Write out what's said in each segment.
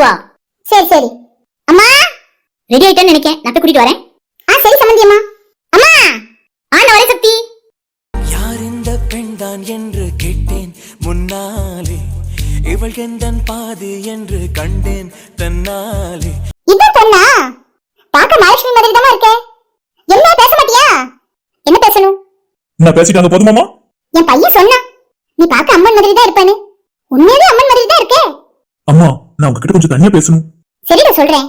அதுவா சரி சரி. அம்மா? ரெடி ஆயிட்டேன்னு நினைக்கேன். நான் போய் கூட்டிட்டு வரேன். ஆ சரி சம்மந்தி அம்மா. அம்மா! ஆ நான் வரேன் சக்தி. யார் இந்த என்று கேட்டேன். முன்னாலே இவள் எந்தன் பாதி என்று கண்டேன். தன்னாலே. இதான் பொண்ணா? பார்க்க மகாலட்சுமி மாதிரி தான் இருக்கே. என்ன பேச மாட்டியா? என்ன பேசணும்? நான் பேசிட்டாங்க போதுமாமா என் பையன் சொன்னான். நீ பார்க்க அம்மன் மாதிரி தான் இருப்பானு உண்மையாவே அம்மன் மாதிரி தான் இருக்கே அம்மா நான் உங்ககிட்ட கொஞ்சம் தனியா பேசணும். சரி நான் சொல்றேன்.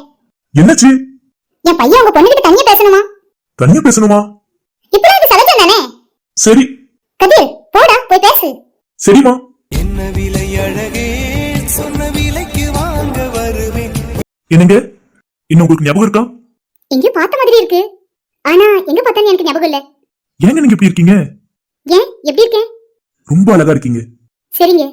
என்னாச்சு? என் பையன் உங்க பொண்ணுகிட்ட தனியா பேசணுமா? தனியா பேசணுமா? இப்பதான் இது சகஜம் தானே? சரி. கதிர் போடா போய் பேசு. சரிம்மா. என்ன விலை அழகே சொன்ன விலைக்கு வாங்க வருவேன் என்னங்க? இன்னும் உங்களுக்கு ஞாபகம் இருக்கா? எங்கேயும் பார்த்த மாதிரி இருக்கு. ஆனா எங்க பார்த்தான்னு எனக்கு ஞாபகம் இல்ல. ஏங்க நீங்க இப்படி இருக்கீங்க? ஏன்? எப்படி இருக்கேன்? ரொம்ப அழகா இருக்கீங்க. சரிங்க.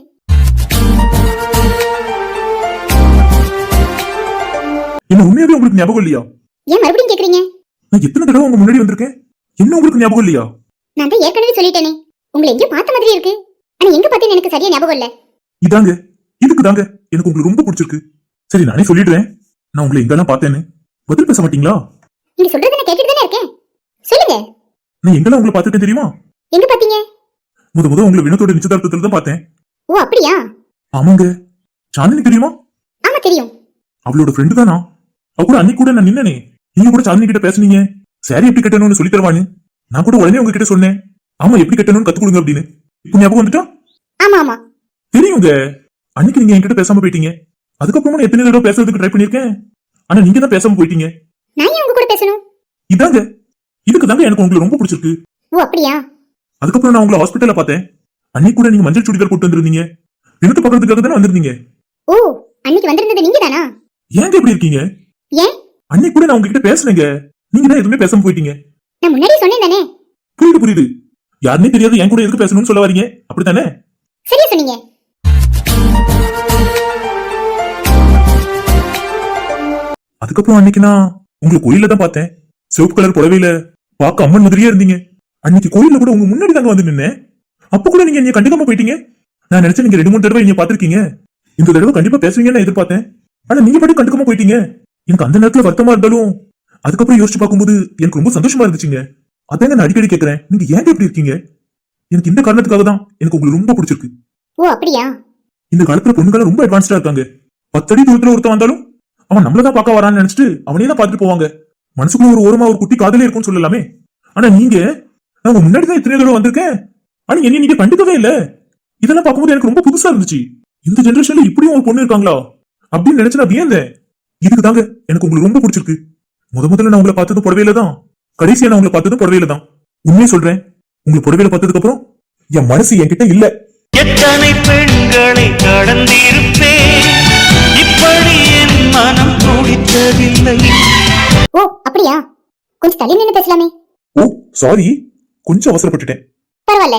என்ன உண்மையாவே உங்களுக்கு ஞாபகம் இல்லையா? ஏன் மறுபடியும் கேக்குறீங்க? நான் எத்தனை தடவை உங்க முன்னாடி வந்திருக்கேன்? என்ன உங்களுக்கு ஞாபகம் இல்லையா? நான் தான் ஏற்கனவே சொல்லிட்டேனே. உங்களை எங்கேயும் பார்த்த மாதிரி இருக்கு. ஆனா எங்க பார்த்தேன்னு எனக்கு சரியா ஞாபகம் இல்ல? இதாங்க இதுக்கு தாங்க எனக்கு உங்களுக்கு ரொம்ப பிடிச்சிருக்கு. சரி நானே சொல்லிடுறேன். நான் உங்களை எங்கெல்லாம் பார்த்தேன்னு. பதில் பேச மாட்டீங்களா? நீங்க சொல்றதை நான் கேட்டுட்டு தானே இருக்கேன். சொல்லுங்க. நான் எங்கெல்லாம் உங்களை பார்த்துருக்கேன் தெரியுமா? எங்க பாத்தீங்க முத முத உங்களை வினத்தோட நிச்சயதார்த்தத்துல தான் பார்த்தேன். ஓ அப்படியா? ஆமாங்க. சாந்தினி தெரியுமா? ஆமா தெரியும். அவளோட ஃப்ரெண்டு தானா? அவ கூட அன்னைக்கு கூட நான் நின்னனே. நீங்க கூட சாந்தினி கிட்ட பேசுனீங்க. சாரி எப்படி கட்டணும்னு சொல்லி தருவான்னு. நான் கூட உடனே உங்ககிட்ட சொன்னேன். ஆமா எப்படி கட்டணும்னு கத்து கொடுங்க அப்படின்னு. இப்போ ஞாபகம் வந்துட்டா? ஆமா ஆமா. தெரியுங்க அன்னைக்கு நீங்க என்கிட்ட பேசாம போயிட்டீங்க. அதுக்கப்புறமா எத்தனை தடவை பேசுறதுக்கு ட்ரை பண்ணிருக்கேன் ஆனா நீங்க தான் பேசாம போயிட்டீங்க. நான் உங்க கூட பேசணும்? இதாங்க. இதுக்கு தாங்க எனக்கு உங்களுக்கு ரொம்ப பிடிச்சிருக்கு. ஓ அப்படியா? அதுக்கப்புறம் நான் உங்களை ஹாஸ்பிட்டல்ல பார்த்தேன். அன்னைக்கு கூட நீங்க மஞ்சள் சுடிதார் போட்டு வந்திருந்தீங்க. வினத்து பக்கத்துக்காக தானே வந்திருந்தீங்க? ஓ அன்னைக்கு வந்திருந்தது நீங்க தானா ஏங்க இப்படி இருக்கீங்க? ஏன்? அன்னைக்கு கூட நான் உங்ககிட்ட பேசுனேங்க. நீங்க தான் எதுவுமே பேசாம போயிட்டீங்க. நான் முன்னாடியே சொன்னேன் தானே புரியுது புரியுது. யாருனே தெரியாது என் கூட எதுக்கு பேசணும்னு சொல்ல வரீங்க? அப்படித்தானே? சரியா சொன்னீங்க. அதுக்கப்புறம் அன்னைக்கு நான் உங்களை கோயில்ல தான் பார்த்தேன். சிவப்பு கலர் புடவையில பார்க்க அம்மன் மாதிரியே இருந்தீங்க. அன்னைக்கு கோயில்ல கூட உங்க முன்னாடி தாங்க வந்து நின்னேன். அப்ப கூட நீங்க என்னைய கண்டுக்காம போயிட்டீங்க. நான் நினைச்சேன் நீங்க ரெண்டு மூணு தடவை நீங்க பாத்திருக்கீங்க இந்த தடவை கண்டிப்பா பேசுவீங்கன்னு நான் எதிர்பார்த்தேன். ஆனா நீங்க பாட்டு கண்டுக்காம போயிட்டீங்க. எனக்கு அந்த நேரத்துல வருத்தமா இருந்தாலும் அதுக்கப்புறம் யோசிச்சு பார்க்கும்போது எனக்கு ரொம்ப சந்தோஷமா இருந்துச்சுங்க. அதாங்க நான் அடிக்கடி கேட்கறேன் நீங்க ஏன் இப்படி இருக்கீங்க? எனக்கு இந்த காரணத்துக்காக தான் எனக்கு உங்களுக்கு ரொம்ப பிடிச்சிருக்கு. ஓ அப்படியா? இந்த காலத்துல பொண்ணுங்க ரொம்ப அட்வான்ஸ்டா இருக்காங்க. பத்தடி தூரத்துல ஒருத்தன் வந்தாலும் அவன் நம்மள தான் பார்க்க வரான்னு நினைச்சிட்டு அவனே தான் பார்த்துட்டு போவாங்க. மனசுக்குள்ள ஒரு ஓரமா ஒரு குட்டி காதலே இருக்கும்னு சொல்லலாமே. ஆனா நீங்க நான் உங்க முன்னாடி தான் இத்தனை தடவை வந்திருக்கேன். ஆனா என்ன நீங்க கண்டுக்கவே இல்ல. இதெல்லாம் பார்க்கும்போது எனக்கு ரொம்ப புதுசா இருந்துச்சு. இந்த ஜெனரேஷன்ல இப்படியும் ஒரு பொண்ணு இருக்காங்களா? அப்படின்னு நினைச்சு நான் வியந்தேன். இதுக்கு தாங்க எனக்கு உங்களுக்கு ரொம்ப பிடிச்சிருக்கு. முத முதல்ல நான் உங்களை பார்த்தது புடவையில தான். கடைசியா நான் உங்களை பார்த்தது புடவையில தான். உண்மையை சொல்றேன் உங்களை புடவையில பார்த்ததுக்கு அப்புறம் என் மனசு என்கிட்ட இல்ல. எத்தனை பெண்களை கடந்திருப்பேன்? இப்படி என் மனம் துடித்ததில்லை. ஓ அப்படியா? கொஞ்சம் தள்ளி நின்று பேசலாமே. ஓ சாரி கொஞ்சம் அவசரப்பட்டுட்டேன். பரவாயில்ல.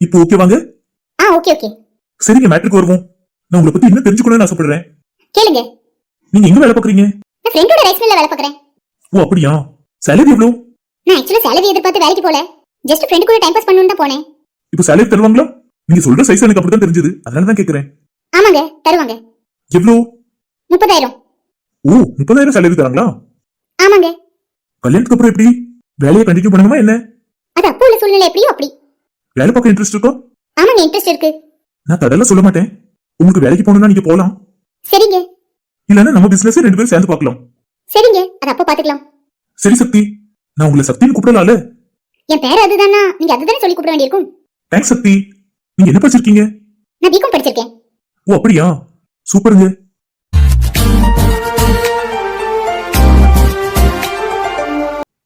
இப்போ ஓகே வாங்க? ஆ ஓகே ஓகே சரிங்க மேட்ருக்கு வருவோம். நான் உங்களை பத்தி இன்னும் தெரிஞ்சுக்கணும்னு ஆசைப்படுறேன். கேளுங்க. நீங்க எங்க வேலை பாக்குறீங்க நான் ஃப்ரெண்டோட ரைஸ் மில்ல வேலை பார்க்கறேன். ஓ அப்படியா? சேலரி எவ்வளவு? நான் ஆக்சுவலா சேலரி எதிர்பார்த்து வேலைக்கு போல. ஜஸ்ட் ஃப்ரெண்டு கூட டைம் பாஸ் பண்ணணும்னு தான் போனேன். இப்போ சேலரி தருவாங்களா? நீங்க சொல்ற சைஸ் எனக்கு அப்படிதான் தெரிஞ்சது. அதனால தான் கேக்குறேன். ஆமாங்க தருவாங்க. எவ்வளோ? முப்பதாயிரம். ஓ முப்பதாயிரம் சேலரி தராங்களா? ஆமாங்க. கல்யாணத்துக்கு அப்புறம் எப்படி? வேலையை கண்டினியூ பண்ணுமா என்ன? அது அப்போ உள்ள சூழ்நிலை எப்படியோ அப்படி. வேலை பார்க்க இன்ட்ரெஸ்ட் இருக்கோ? ஆமாங்க இன்ட்ரெஸ்ட் இருக்கு. நான் தடலாம் சொல்ல மாட்டேன். உங்களுக்கு வேலைக்கு போகணும்னா நீங்க போகலாம். சரிங்க. இல்லைன்னா நம்ம பிசினஸ் ரெண்டு பேரும் சேர்ந்து பார்க்கலாம். சரிங்க. அது அப்போ பாத்துக்கலாம் சரி சக்தி. நான் உங்களை சக்தின்னு கூப்பிடலாம்ல? என் பேர் அதுதானா? நீங்க அதுதானே சொல்லி கூப்பிட வேண்டியிருக்கும். தேங்க்ஸ் சக்தி. நீங்க என்ன படிச்சிருக்கீங்க? நான் பிகாம் படிச்சிருக்கேன். ஓ அப்படியா? சூப்பருங்க.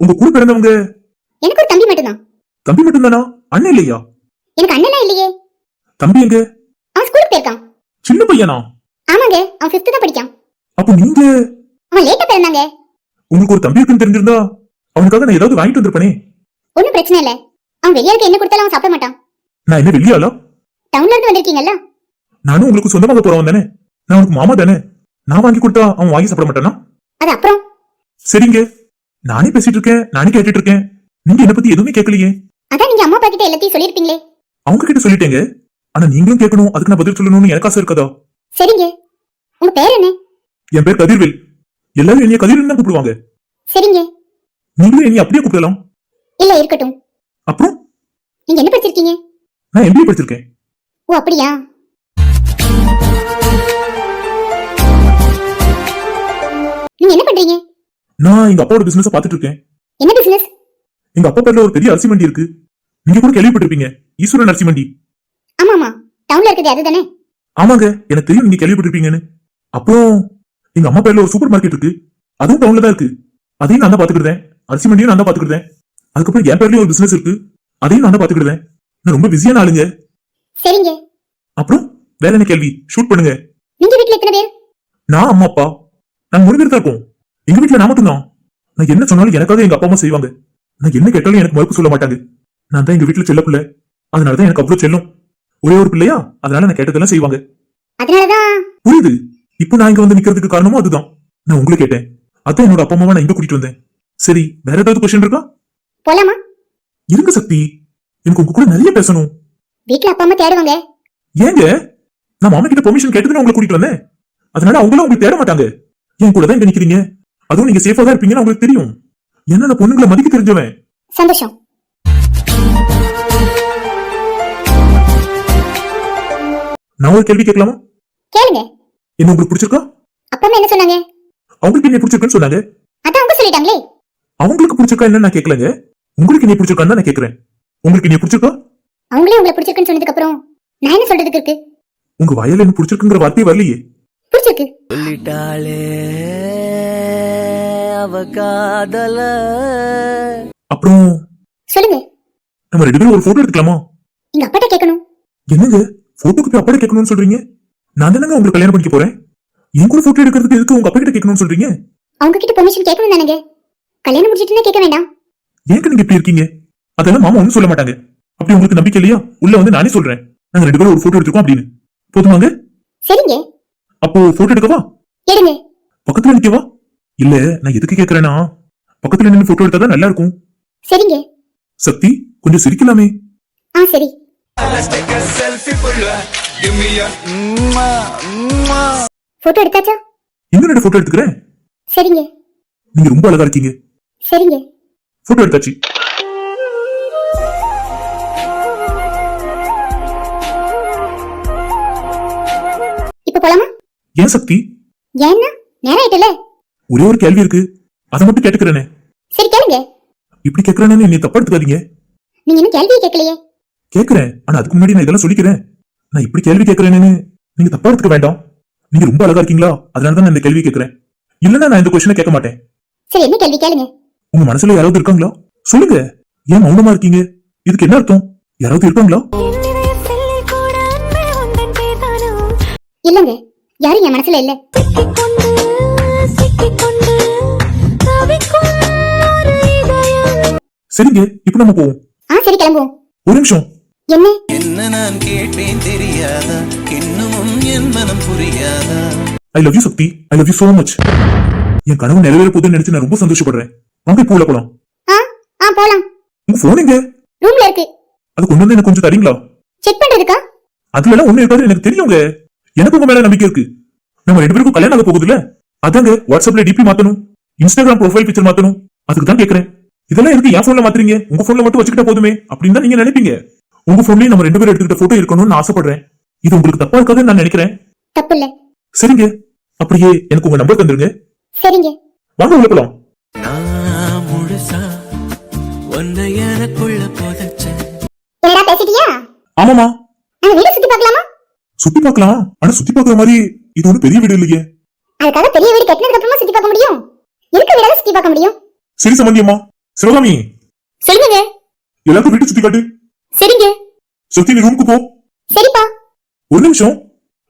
உங்க கூட பிறந்தவங்க? எனக்கு ஒரு தம்பி மட்டும்தான். தம்பி மட்டும்தானா? அண்ணன் இல்லையா? எனக்கு அண்ணனா தம்பி எங்க? அவன் ஸ்கூலுக்கு போயிருக்கான். சின்ன பையனா? ஆமாங்க அவன் ஃபிஃப்த் தான் படிக்கான். அப்ப நீங்க? அவன் லேட்டா பிறந்தாங்க. உங்களுக்கு ஒரு தம்பி இருக்குன்னு தெரிஞ்சிருந்தா அவனுக்காக நான் ஏதாவது வாங்கிட்டு வந்திருப்பனே. ஒன்றும் பிரச்சனை இல்ல. அவன் வெளியாளுக்கு என்ன கொடுத்தாலும் அவன் சாப்பிட மாட்டான். நான் என்ன வெளியாளா டவுன்ல இருந்து வந்திருக்கீங்கல்ல? நானும் உங்களுக்கு சொந்தமாக போறவன் தானே. நான் உனக்கு மாமா தானே. நான் வாங்கி கொடுத்தா அவன் வாங்கி சாப்பிட மாட்டானா? அது அப்புறம்? சரிங்க. நானே பேசிட்டு இருக்கேன் நானே கேட்டுட்டு இருக்கேன். நீங்க என்ன பத்தி எதுவுமே கேட்கலையே. அதான் நீங்க அம்மா அப்பா கிட்ட எல்லாத்தையும் சொல்லிருப்பீங்களே அவங்க கிட்ட சொல்லிட்டேங்க. ஆனா நீங்களும் கேட்கணும். அதுக்கு நான் பதில் சொல்லணும்னு எனக்கு ஆசை இருக்காதா? சரிங்க. உங்க பேர் என்ன? என் பேர் கதிர்வேல். எல்லாரும் என்னைய கதிர்வேல் கூப்பிடுவாங்க. சரிங்க. நீங்களும் என்னைய அப்படியே கூப்பிடலாம். இல்ல இருக்கட்டும். அப்புறம்? நீங்க என்ன படிச்சிருக்கீங்க? நான் எம்பிஏ படிச்சிருக்கேன். ஓ அப்படியா? நீங்க என்ன பண்றீங்க? நான் எங்க அப்பாவோட பிசினஸ் பாத்துட்டு இருக்கேன் என்ன பிசினஸ் எங்க அப்பா பேர்ல ஒரு பெரிய அரிசி மண்டி இருக்கு. நீங்க கூட கேள்விப்பட்டிருப்பீங்க. ஈஸ்வரன் அரிசி மண்டி. ஆமா ஆமா டவுன்ல இருக்குது அதுதானே? ஆமாங்க எனக்கு தெரியும் நீங்க கேள்விப்பட்டிருப்பீங்கன்னு. அப்புறம் எங்க அம்மா பேர்ல ஒரு சூப்பர் மார்க்கெட் இருக்கு. அதுவும் டவுன்ல தான் இருக்கு. அதையும் நான் தான் பாத்துக்கிட்டேன் அரிசி மண்டியும் நான் தான் பாத்துக்கிட்டேன் அதுக்கப்புறம் என் பேர்லயும் ஒரு பிசினஸ் இருக்கு. அதையும் நான் தான் பாத்துக்கிட்டேன் நான் ரொம்ப பிஸியான ஆளுங்க. சரிங்க. அப்புறம் வேற என்ன கேள்வி? ஷூட் பண்ணுங்க. நீங்க வீட்ல எத்தனை பேர்? நான் அம்மா அப்பா. நாங்க மூணு பேர் தான் இருக்கோம். எங்க வீட்டுல நான் மட்டும் தான் நான் என்ன சொன்னாலும் எனக்காக எங்க அப்பா அம்மா செய்வாங்க. நான் என்ன கேட்டாலும் எனக்கு மறுப்பு சொல்ல மாட்டாங்க. நான் தான் எங்க வீட்டுல செல்ல பிள்ளை. அதனாலதான் எனக்கு அவ்வளவு செல்லும். ஒரே ஒரு பிள்ளையா? அதனால நான் கேட்டதெல்லாம் செய்வாங்க. அதனாலதான். புரியுது. இப்போ நான் இங்க வந்து நிக்கிறதுக்கு காரணமும் அதுதான். நான் உங்களை கேட்டேன். அதான் என்னோட அப்பா அம்மாவை நான் இங்க கூட்டிட்டு வந்தேன். சரி வேற ஏதாவது கொஸ்டின் இருக்கா? போலாமா? இருங்க சக்தி. எனக்கு உங்க கூட நிறைய பேசணும். வீட்ல அப்பா அம்மா தேடுவாங்க. ஏங்க? நான் மாமா கிட்ட பெர்மிஷன் கேட்டது உங்களை கூட்டிட்டு வந்தேன். அதனால அவங்களும் உங்களுக்கு தேட மாட்டாங்க. என் கூட தான் இங்க நிக்கிறீங்க. அதுவும் நீங்க சேஃபா தான் இருப்பீங்கன்னு உங்களுக்கு தெரியும். என்ன நான் பொண்ணுங்களை மதிக்க தெரிஞ்சவன்? சந்தோஷம். நான் ஒரு கேள்வி கேட்கலாமா? கேளுங்க. என்ன உங்களுக்கு பிடிச்சிருக்கா? அப்பா அம்மா என்ன சொன்னாங்க? அவங்களுக்கு என்ன பிடிச்சிருக்குன்னு சொன்னாங்க. அதான் அவங்க சொல்லிட்டாங்களே. அவங்களுக்கு பிடிச்சிருக்கா என்ன நான் கேட்கலங்க. உங்களுக்கு என்ன பிடிச்சிருக்கான்னு நான் கேட்கறேன். உங்களுக்கு என்ன பிடிச்சிருக்கா? அவங்களே உங்களை பிடிச்சிருக்குன்னு சொன்னதுக்கு அப்புறம் நான் என்ன சொல்றதுக்கு இருக்கு? உங்க வயல்ல என்ன பிடிச்சிருக்குங்கிற வார்த்தையே வரலையே. பிடிச்சிருக்கு. சொல்லிட்டாளே அவ காதல. அப்புறம் சொல்லுங்க. நம்ம ரெண்டு பேரும் ஒரு போட்டோ எடுத்துக்கலாமா? எங்க அப்பாட்ட கேட்கணும். என்னங்க? போட்டோக்கு போய் கேட்கணும்னு சொல்றீங்க? நான் தானங்க உங்களுக்கு கல்யாணம் பண்ணிக்க போறேன். என் கூட போட்டோ எடுக்கிறதுக்கு எதுக்கு உங்க அப்பா கிட்ட கேட்கணும்னு சொல்றீங்க? அவங்க கிட்ட பெர்மிஷன் கேட்கணும் தானங்க. கல்யாணம் முடிச்சிட்டுனா கேட்க வேண்டாம். ஏங்க நீங்க இப்படி இருக்கீங்க? அதெல்லாம் மாமா ஒண்ணும் சொல்ல மாட்டாங்க. அப்படி உங்களுக்கு நம்பிக்கை இல்லையா? உள்ள வந்து நானே சொல்றேன். நாங்க ரெண்டு பேரும் ஒரு போட்டோ எடுத்துக்கோம் அப்படின்னு. போதுமாங்க? சரிங்க. அப்போ போட்டோ எடுக்கவா? எடுங்க. பக்கத்துல நிக்கவா? இல்ல நான் எதுக்கு கேக்குறேன்னா பக்கத்துல நின்று போட்டோ எடுத்தாதான் நல்லா இருக்கும். சரிங்க. சக்தி கொஞ்சம் சிரிக்கலாமே. ஆ சரி. போட்டோ எடுத்தாச்சா? இன்னும் ரெண்டு போட்டோ எடுத்துக்கிறேன். சரிங்க. நீங்க ரொம்ப அழகா இருக்கீங்க. சரிங்க. போட்டோ எடுத்தாச்சு. இப்ப போலாமா? ஏன் சக்தி? ஏன்னா நேரம் ஆயிட்டல ஒரே ஒரு கேள்வி இருக்கு. அதை மட்டும் கேட்டுக்கிறேனே. சரி கேளுங்க. இப்படி கேக்குறேன்னு என்னை தப்பா எடுத்துக்காதீங்க. நீங்க இன்னும் கேள்வியே கேட்கலையே. கேக்குறேன். ஆனா அதுக்கு முன்னாடி நான் இதெல்லாம் சொல்லிக்கிறேன். நான் இப்படி கேள்வி கேட்கறேன்னு நீங்க தப்பா எடுத்துக்க வேண்டாம். நீங்க ரொம்ப அழகா இருக்கீங்களா? அதனால தான் நான் இந்த கேள்வி கேட்கறேன் இல்லன்னா நான் இந்த கொஸ்டினை கேட்க மாட்டேன். சரி என்ன கேள்வி கேளுங்க. உங்க மனசுல யாராவது இருக்காங்களா? சொல்லுங்க. ஏன் மௌனமா இருக்கீங்க? இதுக்கு என்ன அர்த்தம்? யாராவது இருக்காங்களா? இல்லங்க. யாரும் என் மனசுல இல்ல. சரிங்க இப்ப நம்ம போவோம். ஆ சரி கிளம்புவோம். ஒரு நிமிஷம். என்ன? என்ன நான் கேட்பேன் தெரியாதா? இன்னமும் என் மனம் புரியாதா? I love you Sakthi I love you so much என் கனவு நிறைவேற போதுன்னு நினைச்சு நான் ரொம்ப சந்தோஷப்படுறேன். வாங்க உள்ள போலாம். ஆ ஆ போலாம். உங்க போன் எங்க? ரூம்ல இருக்கு. அது கொண்டு வந்து எனக்கு கொஞ்சம் தரீங்களா? செக் பண்றதுக்கா? அதுல எல்லாம் ஒண்ணு இருக்காது எனக்கு தெரியுங்க. எனக்கு உங்க மேல நம்பிக்கை இருக்கு. நம்ம ரெண்டு பேருக்கும் கல்யாணம் ஆக போகுதுல்ல? அதாங்க வாட்ஸ்அப்ல டிபி மாத்தணும். இன்ஸ்டாகிராம் ப்ரொஃபைல் பிக்சர் மாத்தணும். அதுக்கு தான் கேக்குறேன். இதெல்லாம் எதுக்கு என் போன்ல மாத்துறீங்க? உங்க போன்ல மட்டும் வச்சுக்கிட்டா போதுமே. அப்படின்னு தான் நீங்க நினைப்பீங்க. உங்க போன்லயும் நம்ம ரெண்டு பேரும் எடுத்துக்கிட்ட போட்டோ இருக்கணும்னு நான் ஆசைப்படுறேன். இது உங்களுக்கு தப்பா இருக்காதுன்னு நான் நினைக்கிறேன். தப்பு இல்ல சரிங்க. அப்படியே எனக்கு உங்க நம்பர் தந்துருங்க. சரிங்க. வாங்க உள்ள போலாம். நான் முழுசா உன்னை எனக்குள்ள புதைச்சேன். என்னடா பேசிட்டியா? ஆமாமா நாங்க வீடு சுத்தி பார்க்கலாமா? சுத்தி பார்க்கலாம். ஆனா சுத்தி பார்க்குற மாதிரி இது ஒண்ணு பெரிய வீடு இல்லையே. அதுக்காக பெரிய வீடு கட்டினதுக்கு அப்புறமா சுத்தி பார்க்க முடியும்? இருக்க வீடால சுத்தி பார்க்க முடியும். சரி சம்பந்தி அம்மா சிவகாமி. சொல்லுங்க. எல்லாருக்கும் வீட்டு சுத்தி காட்டு. சரிங்க. சக்தி நீ ரூமுக்கு போ. சரிப்பா. ஒரு நிமிஷம்.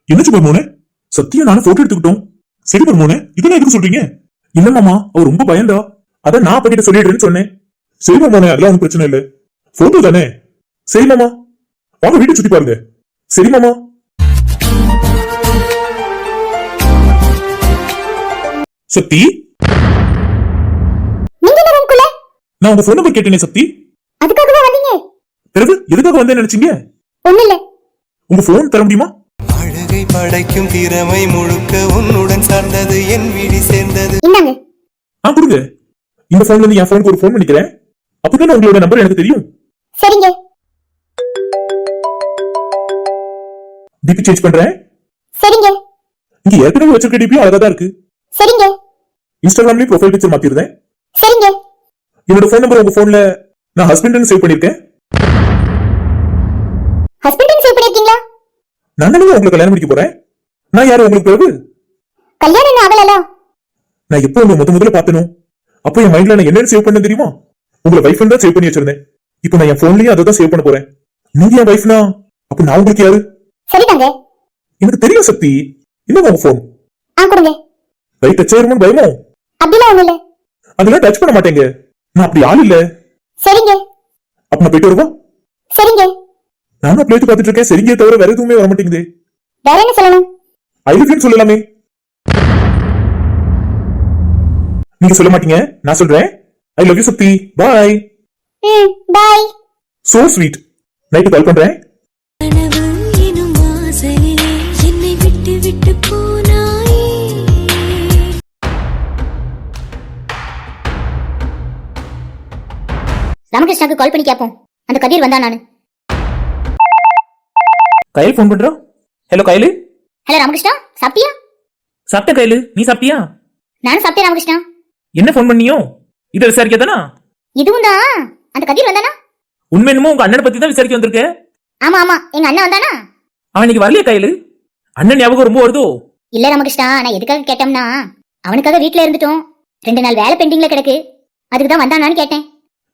என்னச்சு பர்மோனே? சத்தியா நானும் போட்டோ எடுத்துக்கிட்டோம். சரி பர்மோனே இதெல்லாம் எதுக்கு சொல்றீங்க? இல்ல மாமா அவர் ரொம்ப பயந்தா. அதான் நான் அப்பா கிட்ட சொல்லிடுறேன்னு சொன்னேன். சரி மாமானே அதெல்லாம் ஒன்றும் பிரச்சனை இல்ல. போட்டோ தானே? சரி மாமா. வாங்க வீட்டை சுத்தி பாருங்க. சரி மாமா. சக்தி நான் உங்க போன் நம்பர் கேட்டேனே சக்தி வந்தீங்க பிறகு எதுக்காக வந்தேன்னு நினைச்சீங்க? ஒண்ணு இல்ல உங்க போன் தர முடியுமா? அழகை படைக்கும் திறமை முழுக்க உன்னுடன் சார்ந்தது என் விழி சேர்ந்தது. இந்தாங்க. ஆ கொடுங்க. இந்த போன்ல இருந்து என் போனுக்கு ஒரு போன் பண்ணிக்கிறேன். அப்பதான் உங்களோட நம்பர் எனக்கு தெரியும்? சரிங்க. டிபி சேஞ்ச் பண்றேன். சரிங்க. இங்க ஏற்கனவே வச்சிருக்க டிபியும் அழகா தான் இருக்கு. சரிங்க. இன்ஸ்டாகிராம்லயும் ப்ரொஃபைல் பிக்சர் மாத்திருந்தேன். சரிங்க. என்னோட ஃபோன் நம்பர் உங்க போன்ல நான் ஹஸ்பண்ட் சேவ் பண்ணிருக்கேன் ஹஸ்பண்ட் சேவ் பண்ணிருக்கீங்களா? நான் தானே உங்களை கல்யாணம் முடிக்க போறேன். நான் யாரு உங்களுக்கு பிறகு? கல்யாணம் ஆகலல? நான் எப்போ உங்களை முத முதல்ல பார்த்தனும் அப்போ என் மைண்ட்ல நான் என்னன்னு சேவ் பண்ண தெரியுமா? உங்களை வைஃப் தான் சேவ் பண்ணி வச்சிருந்தேன். இப்போ நான் என் போன்லயும் அதை தான் சேவ் பண்ண போறேன். நீங்க என் வைஃப்னா அப்ப நான் உங்களுக்கு யாரு? சரிதாங்க எனக்கு தெரியும் சக்தி. இன்னும் உங்க போன் ஆ கொடுங்க. ரைட் டச் ஆயிருமோன்னு பயமோ? அப்படிலாம் ஒண்ணு இல்ல. அதெல்லாம் டச் பண்ண மாட்டேங்க. நான் அப்படி ஆள் இல்ல. சரிங்க. அப்ப நான் போயிட்டு வருவா சரிங்க. நானும் பிளேட் பார்த்துட்டு இருக்கேன். சரிங்க தவிர வேற எதுவுமே வர மாட்டேங்குது வேற என்ன சொல்லணும்? ஐ லவ் சொல்லலாமே. நீங்க சொல்ல மாட்டீங்க. நான் சொல்றேன். I love you Sakthi. Bye bye so sweet night call பண்றேன். ராமகிருஷ்ணாக்கு கால் பண்ணி கேப்போம். அந்த கதிர் வந்தா நானு. கையில் ஃபோன் பண்றோம் ஹலோ கைலு? ஹலோ ராமகிருஷ்ணா? சாப்பிட்டியா? சாப்பிட்ட கைலு. நீ சாப்பிட்டியா? நானும் சாப்பிட்டேன் ராமகிருஷ்ணா. என்ன ஃபோன் பண்ணியோ? இதை விசாரிக்க தானா? இதுவும் தான் அந்த கதிர் வந்தானா? உண்மை என்னமோ உங்க அண்ணனை பத்தி தான் விசாரிக்க வந்திருக்க? ஆமா ஆமா. எங்க அண்ணன் வந்தானா? அவன் இன்னைக்கு வரலையா கைலு? அண்ணன் ஞாபகம் ரொம்ப வருதோ? இல்ல ராமகிருஷ்ணா. நான் எதுக்காக கேட்டோம்னா அவனுக்காக வீட்ல இருந்துட்டோம். ரெண்டு நாள் வேலை பெண்டிங்ல கிடக்கு. அதுக்கு தான் வந்தானான்னு கேட்டேன்.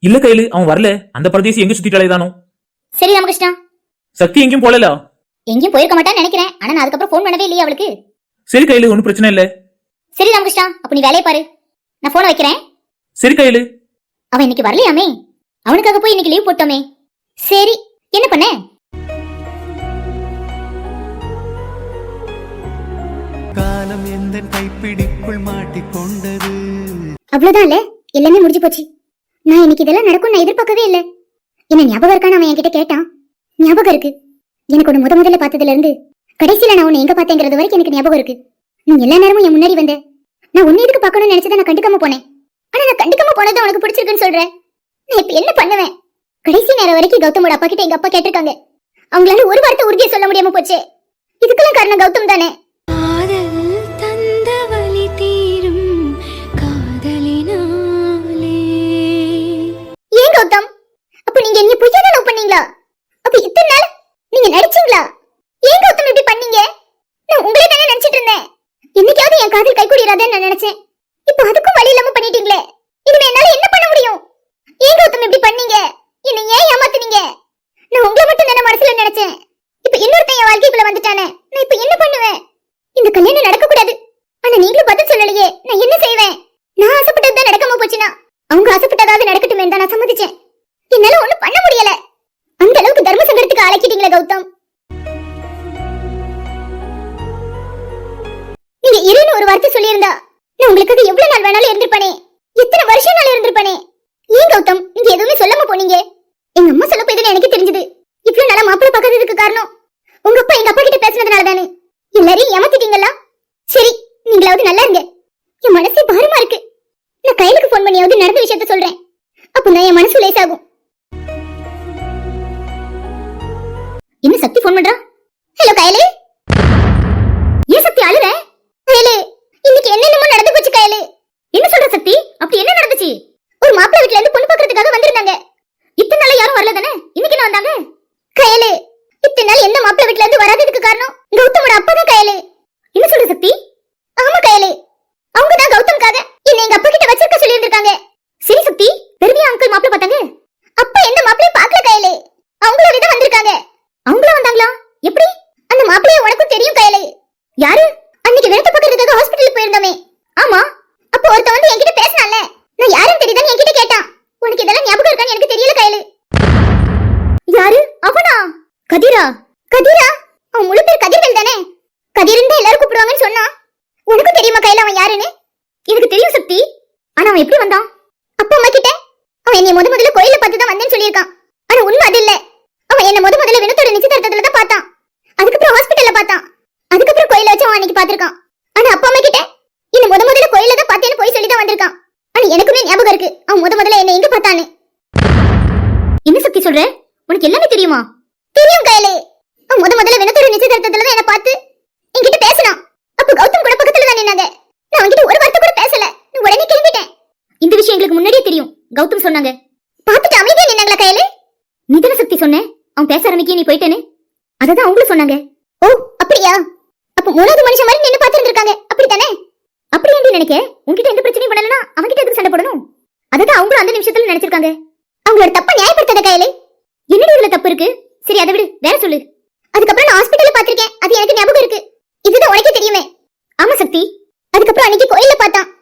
இல்ல கைலு. அவன் வரல. அந்த பிரதேசி எங்க சுத்திட்டு தானோ? சரி ராமகிருஷ்ணா. சக்தி எங்கேயும் போலல? எங்கேயும் போயிருக்க மாட்டான்னு நினைக்கிறேன். ஆனா நான் அதுக்கப்புறம் ஃபோன் பண்ணவே இல்லையே அவளுக்கு. சரி கைலு ஒன்றும் பிரச்சனை இல்ல. சரி ராமகிருஷ்ணா அப்ப நீ வேலையை பாரு. நான் போனை வைக்கிறேன். சரி கைலு அவன் இன்னைக்கு வரலையாமே? அவனுக்காக போய் இன்னைக்கு லீவ் போட்டோமே. சரி என்ன பண்ண? காலம் எந்த கைப்பிடிக்குள் மாட்டிக்கொண்டது? அவ்வளவுதான் இல்ல. எல்லாமே முடிஞ்சு போச்சு. நான் இன்னைக்கு இதெல்லாம் நடக்கும் நான் எதிர்பார்க்கவே இல்ல. என்ன ஞாபகம் இருக்கான்னு அவன் என்கிட்ட கேட்டான். ஞாபகம் இருக்கு. எனக்கு உன்னை முத முதல்ல பார்த்ததுல இருந்து கடைசியில நான் உன்னை எங்க பார்த்தேங்கிறது வரைக்கும் எனக்கு ஞாபகம் இருக்கு. நீ எல்லா நேரமும் என் முன்னாடி வந்த. நான் உன்னை எதுக்கு பார்க்கணும்னு நினைச்சதை நான் கண்டுக்காம போனேன். ஆனா நான் கண்டுக்காம போனது உனக்கு பிடிச்சிருக்குன்னு சொல்றேன். நான் இப்ப என்ன பண்ணுவேன்? கடைசி நேரம் வரைக்கும் கௌதமோட அப்பா கிட்ட எங்க அப்பா கேட்டிருக்காங்க. அவங்களால ஒரு வார்த்தை உறுதியை சொல்ல முடியாம போச்சு. இதுக்கெல்லாம் காரணம் கௌதம் தானே? ஏன் கௌதம்? அப்ப நீங்க என்ன பொய்யா லவ் பண்ணீங்களா? அப்ப இத்தனை நாள் நீங்க நடிச்சீங்களா ஏன் கௌதம் இப்படி பண்ணீங்க நான் உங்களே தானே நினைச்சிட்டு இருந்தேன் என்னைக்காவது என் நான் நினைச்சேன். முத முதல்ல என்ன எங்க பார்த்தான்னு? என்ன சக்தி சொல்ற? உனக்கு எல்லாமே தெரியுமா? தெரியும் கையிலே. முத முதல்ல வினத்தோட நிச்சயதார்த்தத்துல தான் என்ன பார்த்து என்கிட்ட பேசினான். அப்ப கௌதம் கூட பக்கத்துல தான் நின்னாங்க. நான் அவன்கிட்ட ஒரு வார்த்தை கூட பேசல. நான் உடனே கிளம்பிட்டேன். இந்த விஷயம் எங்களுக்கு முன்னாடியே தெரியும் கௌதம் சொன்னாங்க. பார்த்துட்டு அமைதியா நின்னாங்களா கையிலே? நிதன சக்தி சொன்னேன் அவன் பேச ஆரம்பிக்க நீ போயிட்டேன்னு? அததான் அவங்களும் சொன்னாங்க. ஓ அப்படியா? அப்ப மூணாவது மனுஷன் மாதிரி நின்னு பாத்துட்டு இருக்காங்க அப்படித்தானே? அப்படி ஏன்டி நினைக்க? உன்கிட்ட எந்த பிரச்சனையும் பண்ணலன்னா அவன்கிட்ட எதுக்கு சண்டை போடணும்? அதுதான் அவங்களும் அந்த நிமிஷத்துல நினைச்சிருக்காங்க. அவங்களோட தப்ப நியாயப்படுத்தாத கையிலே. என்னடி இதுல தப்பு இருக்கு? சரி அதை விடு. வேற சொல்லு. அதுக்கப்புறம் நான் ஹாஸ்பிட்டல்ல பாத்திருக்கேன் அது எனக்கு ஞாபகம் இருக்கு. இதுதான் உனக்கே தெரியுமே. ஆமா சக்தி. அதுக்கப்புறம் அன்னைக்கு கோயில்ல பார்த்தான்.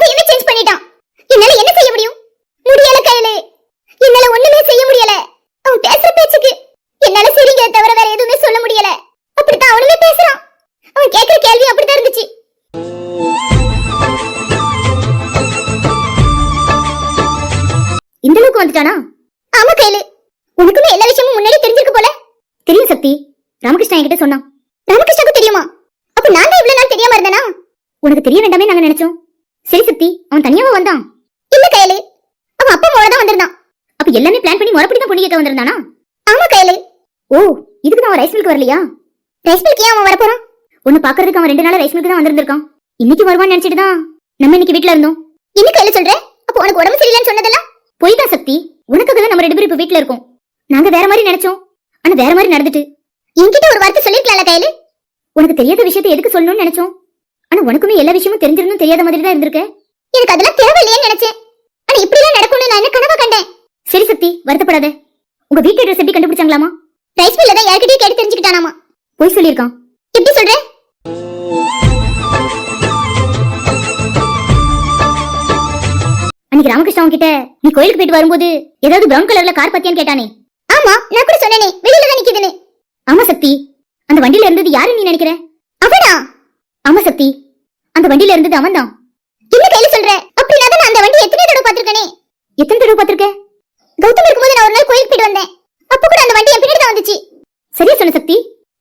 பாத்தியா சேஞ்ச் பண்ணிட்டான்? என்னால என்ன செய்ய முடியும்? முடியல கையில. என்னால ஒண்ணுமே செய்ய முடியல. அவன் பேசுற பேச்சுக்கு. என்னால சரிங்க தவிர வேற எதுவுமே சொல்ல முடியல. அப்படித்தான் அவனுமே பேசுறான். அவன் கேக்குற கேள்வி அப்படித்தான் இருந்துச்சு. இந்த அளவுக்கு வந்துட்டானா? ஆமா கையில. உனக்குமே எல்லா விஷயமும் முன்னாடி தெரிஞ்சிருக்கு போல. தெரியும் சக்தி. ராமகிருஷ்ணா என்கிட்ட சொன்னான். ராமகிருஷ்ணாக்கு தெரியுமா? அப்ப நான் தான் இவ்வளவு நாள் தெரியாம இருந்தேனா? உனக்கு தெரிய வேண்டாமே நாங்க நினைச்சோம். சரி சக்தி அவன் தனியாவா வந்தான்? இல்ல கையில. அவன் அப்பா மோட தான் வந்திருந்தான். அப்ப எல்லாமே பிளான் பண்ணி முறைப்படி தான் பொண்ணு கேட்க வந்திருந்தானா? ஆமா கையில. ஓ இதுக்கு தான் அவன் ரைஸ் மில்க் வரலையா? ரைஸ் மில்க் ஏன் அவன் வரப்போறான்? ஒன்னு பாக்குறதுக்கு அவன் ரெண்டு நாள் ரைஸ் மில்க் தான் வந்திருந்திருக்கான். இன்னைக்கு வருவான்னு நினைச்சிட்டு தான் நம்ம இன்னைக்கு வீட்ல இருந்தோம். என்ன கையில சொல்ற? அப்போ உனக்கு உடம்பு சரியில்லைன்னு சொன்னதெல்லாம்? பொய் தான் சக்தி. உனக்காக தான் நம்ம ரெண்டு பேரும் இப்ப வீட்ல இருக்கோம். நாங்க வேற மாதிரி நினைச்சோம். ஆனா வேற மாதிரி நடந்துட்டு. என்கிட்ட ஒரு வார்த்தை சொல்லிருக்கலாம்ல கையில. உனக்கு தெரியாத விஷயத்தை எதுக்கு சொல்லணும்னு நினைச்சோம்? ஆனா உனக்குமே எல்லா விஷயமும் தெரிஞ்சிருந்தும் தெரியாத மாதிரி தான் இருந்திருக்க எனக்கு அதெல்லாம் தேவையில்லையேன்னு நினைச்சேன். ஆனா இப்படி எல்லாம் நடக்கும்னு நான் என்ன கனவா கண்டேன்? சரி சக்தி வருத்தப்படாத. உங்க வீட்டு அட்ரஸ் எப்படி கண்டுபிடிச்சாங்களாமா? ரைஸ் மில்ல தான் யார்கிட்டயும் கேட்டு தெரிஞ்சுக்கிட்டானாமா? போய் சொல்லியிருக்கான். எப்படி சொல்ற? அன்னைக்கு ராமகிருஷ்ணன் கிட்ட நீ கோயிலுக்கு போயிட்டு வரும்போது ஏதாவது பிரவுன் கலர்ல கார் பத்தியான்னு கேட்டானே. ஆமா நான் கூட சொன்னேனே வெளியில தான் நிக்குதுன்னு. ஆமா சக்தி அந்த வண்டியில இருந்தது யாரு நீ நினைக்கிற? அவனா? ஆமா சக்தி அந்த வண்டியில இருந்தது அவன்தான். என்ன கையில சொல்ற? அப்படின்னா நான் அந்த வண்டி எத்தனை தடவை பாத்திருக்கனே எத்தனை தடவை பாத்திருக்க கௌதம் இருக்கும்போது நான் ஒரு நாள் கோயிலுக்கு போயிட்டு வந்தேன். அப்ப கூட அந்த வண்டி என் பின்னாடி தான் வந்துச்சு. சரியா சொன்ன சக்தி.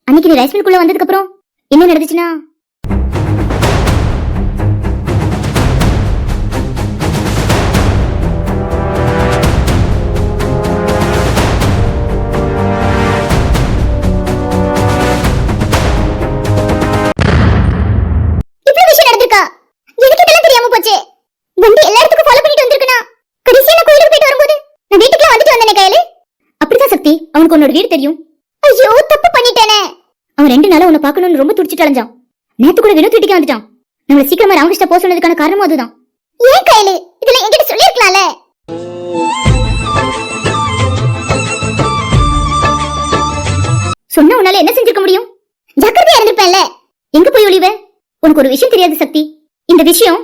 அன்னைக்கு நீ ரைஸ்மில்குள்ள வந்ததுக்கு அப்புறம் என்ன நடந்துச்சுன்னா? அவனுக்கு வீடு தெரியும். ஐயோ தப்பு பண்ணிட்டேனே. அவன் ரெண்டு நாளா உன்னை பார்க்கணும்னு ரொம்ப துடிச்சிட்டு அலைஞ்சான். நேத்து கூட வினோத் வீட்டுக்கு வந்துட்டான். நம்மள சீக்கிரமா ராமகிருஷ்ணா போக சொன்னதுக்கான காரணமும் அதுதான். ஏன் கையில? இதுல என்கிட்ட சொல்லிருக்கலாம்ல சொன்ன உன்னால என்ன செஞ்சிருக்க முடியும்? ஜாக்கிரதையா இருந்திருப்பேன்ல. எங்க போய் ஒளிவ? உனக்கு ஒரு விஷயம் தெரியாது சக்தி. இந்த விஷயம்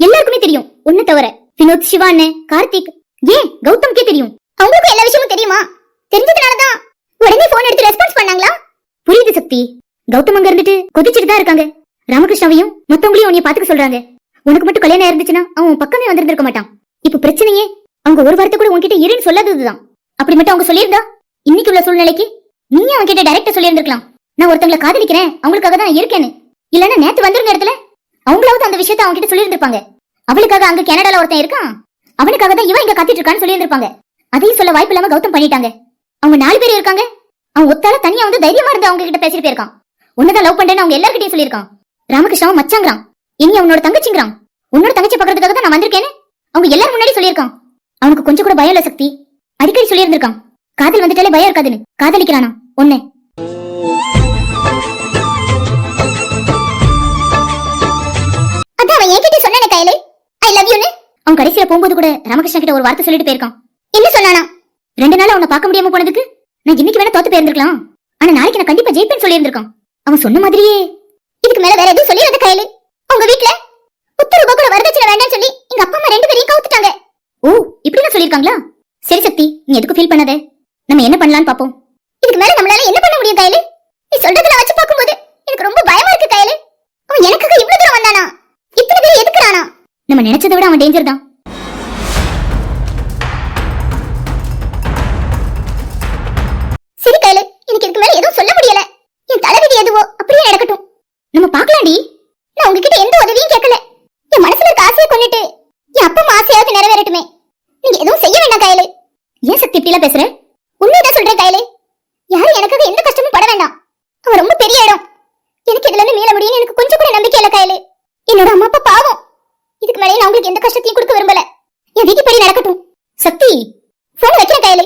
எல்லாருக்குமே தெரியும். ஒண்ணு தவிர வினோத் சிவான்னு கார்த்திக். ஏன்? கௌதம்கே தெரியும். அவங்களுக்கும் எல்லா விஷயமும் தெரியுமா? தெரிஞ்சதுனாலதான். உடனே போன் எடுத்து ரெஸ்பான்ஸ் பண்ணாங்களா? புரியுது சக்தி. கௌதம் அங்க இருந்துட்டு கொதிச்சுட்டு தான் இருக்காங்க. ராமகிருஷ்ணாவையும் மத்தவங்களையும் உன்னைய பாத்துக்க சொல்றாங்க. உனக்கு மட்டும் கல்யாணம் இருந்துச்சுன்னா அவன் பக்கமே வந்திருந்திருக்க மாட்டான். இப்ப பிரச்சனையே அவங்க ஒரு வார்த்தை கூட உன்கிட்ட இருன்னு சொல்லாததுதான். அப்படி மட்டும் அவங்க சொல்லியிருந்தா? இன்னைக்கு உள்ள சூழ்நிலைக்கு நீ அவங்க கிட்ட டைரக்டா சொல்லியிருந்திருக்கலாம். நான் ஒருத்தங்களை காதலிக்கிறேன் அவங்களுக்காக தான் இருக்கேன்னு. இல்லன்னா நேத்து வந்திருந்த இடத்துல அவங்களாவது அந்த விஷயத்த அவங்க கிட்ட சொல்லியிருந்திருப்பாங்க. அவளுக்காக அங்க கனடால ஒருத்தன் இருக்கான். அவனுக்காக தான் இவன் இங்க கத்திட்டு இருக்கான்னு சொல்லியிருந்திருப்பாங்க. அதையும் சொல்ல வாய்ப்பு இல்லாம கௌதம் பண்ணிட்டாங்க. அவங்க நாலு பேர் இருக்காங்க. அவன் ஒத்தால தனியா வந்து தைரியமா இருந்து அவங்க கிட்ட பேசிட்டு போயிருக்கான். உன்னதான் லவ் பண்றேன்னு அவங்க எல்லார்கிட்டயும் சொல்லியிருக்கான். ராமகிருஷ்ணாவும் மச்சாங்கிறான். இனி அவனோட தங்கச்சிங்கிறான். உன்னோட தங்கச்சி பாக்குறதுக்காக தான் நான் வந்திருக்கேன்னு அவங்க எல்லாரும் முன்னாடி சொல்லியிருக்கான். அவனுக்கு கொஞ்சம் கூட பயம் இல்ல சக்தி. அடிக்கடி சொல்லியிருந்திருக்கான். காதல் வந்துட்டாலே பயம் இருக்காதுன்னு. காதலிக்கிறானா? ஒண்ணு. அதான் அவன் என்கிட்ட சொன்னானே கையில. ஐ லவ் யூன்னு அவன் கடைசியில போகும்போது கூட ராமகிருஷ்ணன் கிட்ட ஒரு வார்த்தை சொல்லிட்டு போயிருக்கான். ரெண்டு நாள் அவனை பார்க்க முடியாம போனதுக்கு நான் இன்னைக்கு வேணா தோத்து போயிருந்திருக்கலாம். ஆனா நாளைக்கு நான் கண்டிப்பா ஜெயிப்பேன்னு சொல்லியிருந்திருக்கான். அவன் சொன்ன மாதிரியே. இதுக்கு மேல வேற எதுவும் சொல்லிடாத கையில. உங்க வீட்ல பத்து ரூபாய் கூட வரதட்சணை வேண்டாம்னு சொல்லி எங்க அப்பா அம்மா ரெண்டு பேரையும் கவுத்துட்டாங்க. ஓ இப்படிதான் சொல்லிருக்காங்களா சரி சக்தி நீ எதுக்கு ஃபீல் பண்ணாத. நம்ம என்ன பண்ணலாம்னு பாப்போம் இதுக்கு மேல நம்மளால என்ன பண்ண முடியும் கையில? நீ சொல்றதுல வச்சு பார்க்கும்போது எனக்கு ரொம்ப பயமா இருக்கு கையில. அவன் எனக்காக இவ்வளவு தூரம் வந்தானா? இத்தனை பேர் எதுக்குறானா? நம்ம நினைச்சதை விட அவன் டேஞ்சர் தான். நம்ம நான் உங்ககிட்ட எந்த உதவியும் கேட்கல. என் மனசுல இருக்க ஆசையை கொண்டுட்டு என் அப்பா ஆசையாவது நிறைவேறட்டுமே. நீங்க எதுவும் செய்ய வேண்டாம் கையில. ஏன் சக்தி இப்படிலாம் பேசுற? உண்மையதான் சொல்றேன் கையில. யாரும் எனக்காக எந்த கஷ்டமும் பட வேண்டாம். அவன் ரொம்ப பெரிய இடம். எனக்கு இதுல இருந்து மீள முடியும்னு எனக்கு கொஞ்சம் கூட நம்பிக்கை இல்ல கையில. என்னோட அம்மா அப்பா பாவம். இதுக்கு மேலே நான் உங்களுக்கு எந்த கஷ்டத்தையும் கொடுக்க விரும்பல. என் வீட்டுப்படி நடக்கட்டும். சக்தி போன் வைக்கிறேன் கையில.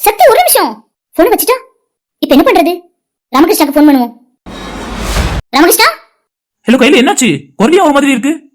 சக்தி ஒரு நிமிஷம். போன் வச்சுட்டா? இப்ப என்ன பண்றது? ராமகிருஷ்ணாக்கு போன் பண்ணுவோம். ராமகிருஷ்ணா? ஹலோ கையில என்னாச்சு? குரலியா ஒரு மாதிரி இருக்கு.